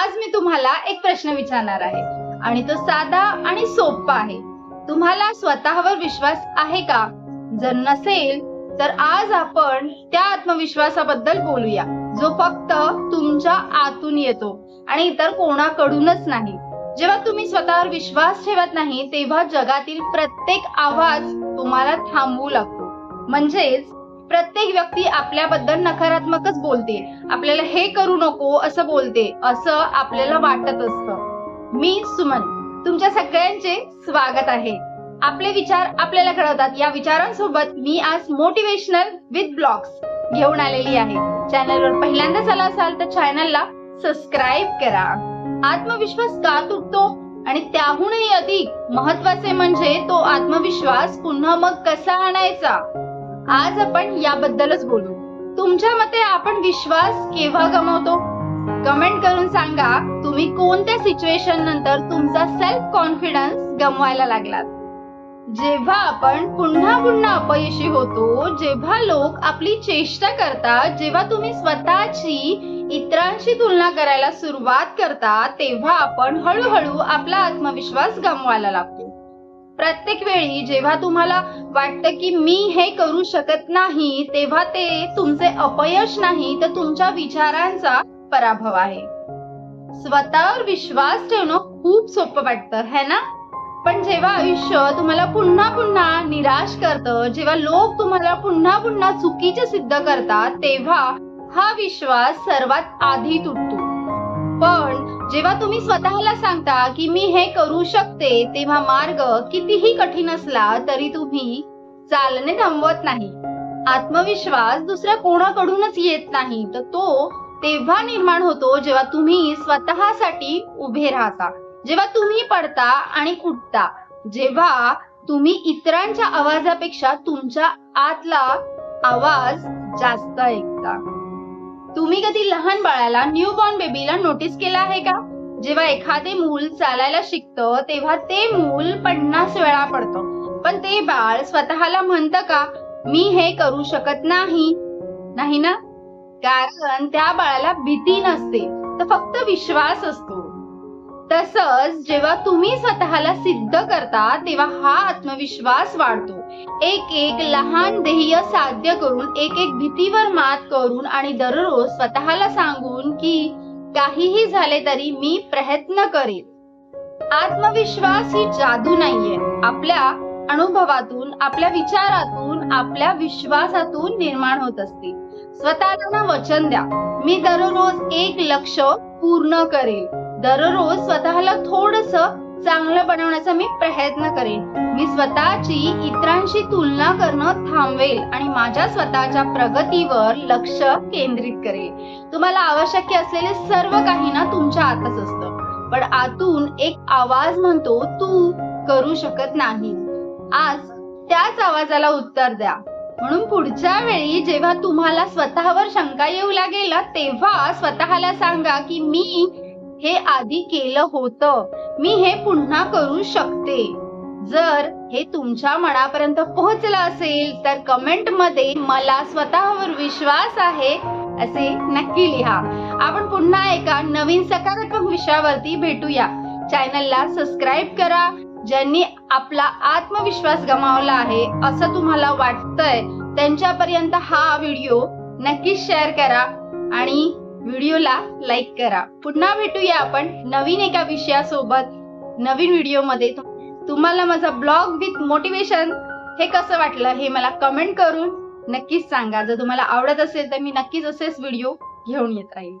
आज मी तुम्हाला एक प्रश्न विचारणार आहे. आणि तो साधा आणि सोपा आहे. तुम्हाला स्वतःवर विश्वास आहे का? जर नसेल तर आज आपण त्या आत्मविश्वासाबद्दल बोलूया जो फक्त तुमच्या आतून येतो आणि इतर कोणाकडूनच नाही. जेव्हा तुम्ही स्वतःवर विश्वास ठेवत नाही तेव्हा जगातील प्रत्येक आवाज तुम्हाला थांबवू लागतो. म्हणजेच प्रत्येक व्यक्ती आपल्याबद्दल नकारात्मकच बोलते. आपल्याला हे करू नको असं बोलते असं आपल्याला वाटत असतं. मी सुमन तुमच्या सगळ्यांचे स्वागत आहे. आपले विचार आपल्याला कळवतात. या विचारांसोबत मी आज मोटिवेशनल विथ ब्लॉग्स घेऊन आलेली आहे. चॅनलवर पहिल्यांदाच आला असाल तर चॅनलला सबस्क्राईब करा. आत्मविश्वास का तुटतो? आणि त्याहूनही अधिक महत्त्वाचे म्हणजे तो आत्मविश्वास पुन्हा मग कसा आणायचा? आज आपण याबद्दलच बोलू. तुमच्या मते आपण विश्वास केव्हा गमावतो? कमेंट करून सांगा तुम्ही कोणत्या सिच्युएशन नंतर तुमचा सेल्फ कॉन्फिडन्स गमवायला लागलात? जेव्हा आपण पुन्हा पुन्हा अपयशी होतो जेव्हा लोक आपली चेष्टा करतात जेव्हा तुम्ही स्वतःची इतरांशी तुलना करायला सुरुवात करता तेव्हा आपण हळूहळू आपला आत्मविश्वास गमवायला लागतो. प्रत्येक वेळी जेव्हा तुम्हाला वाटतं की मी हे करू शकत नाही तेव्हा ते तुमचे अपयश नाही तर तुमच्या विचारांचा पराभव आहे. स्वतःवर विश्वास ठेवणं खूप सोपं वाटतं है ना? पण जेव्हा आयुष्य तुम्हाला पुन्हा पुन्हा निराश करतं जेव्हा लोक तुम्हाला पुन्हा पुन्हा चुकीचे सिद्ध करतात तेव्हा हा विश्वास सर्वात आधी तुटतो. पण जेव्हा तुम्ही स्वतःला सांगता की मी हे करू शकते तेव्हा मार्ग कितीही कठीण असला तरी तुम्ही चालणे थांबवत नाही. आत्मविश्वास दुसऱ्या कोणाकडूनच येत नाही. तर तो तेव्हा निर्माण होतो जेव्हा तुम्ही स्वतःसाठी उभे राहता. जेव्हा तुम्ही पडता आणि उठता जेव्हा तुम्ही इतरांच्या आवाजापेक्षा तुमच्या आतला आवाज जास्त ऐकता. तुम्ही कधी लहान बाळाला न्यू बॉर्न बेबीला नोटीस केलं आहे का? जेव्हा एखादे मूल चालायला शिकतं तेव्हा ते मूल पन्नास वेळा पडतं. पण ते बाळ स्वतःला म्हणतं का मी हे करू शकत नाही. नाही ना? कारण त्या बाळाला भीती नसते. तर फक्त विश्वास असतो. तसंच जेव्हा तुम्ही स्वतःला सिद्ध करता तेव्हा हा आत्मविश्वास वाढतो. एक एक लहान ध्येय साध्य करून एक एक भीतीवर मात करून आणि दररोज स्वतःला सांगून की काहीही झाले तरी मी प्रयत्न करेन. आत्मविश्वास ही जादू नाहीये. आपल्या अनुभवातून आपल्या विचारातून आपल्या विश्वासातून निर्माण होत असते. स्वतःला ना वचन द्या. मी दररोज एक लक्ष पूर्ण करेल दररोज स्वतःला थोडस चांगलं बनवण्याचा मी प्रयत्न करेन. मी स्वतःची इतरांशी तुलना करणं थांबवेल आणि माझ्या स्वतःच्या प्रगतीवर लक्ष केंद्रित करेल. तुम्हाला आवश्यक असलेले सर्व काही ना तुमच्या आतच असतं. पण आतून एक आवाज म्हणतो तू करू शकत नाही. आज त्याच आवाजाला उत्तर द्या. म्हणून पुढच्या वेळी जेव्हा तुम्हाला स्वतःवर शंका येऊ लागेल तेव्हा स्वतःला सांगा की मी हे आधी केलं होतं. मी हे पुन्हा करू शकते. जर हे तुमच्या मनापर्यंत पोहोचलं असेल तर कमेंटमध्ये मला स्वतःवर विश्वास आहे असे नक्की लिहा. आपण पुन्हा एका नवीन सकारात्मक विषयावरती भेटूया. चॅनलला सबस्क्राईब करा ज्यांनी आपला आत्मविश्वास गमावला आहे असं तुम्हाला वाटतंय त्यांच्यापर्यंत हा व्हिडिओ नक्की शेअर करा आणि व्हिडिओला लाईक करा. पुन्हा भेटूया आपण नवीन एका विषयासोबत. नवीन व्हिडिओमध्ये तुम्हाला माझा ब्लॉग विथ मोटिवेशन हे कसं वाटलं हे मला कमेंट करून नक्कीच सांगा. जर तुम्हाला आवडत असेल तर मी नक्कीच असेच व्हिडिओ घेऊन येत राहील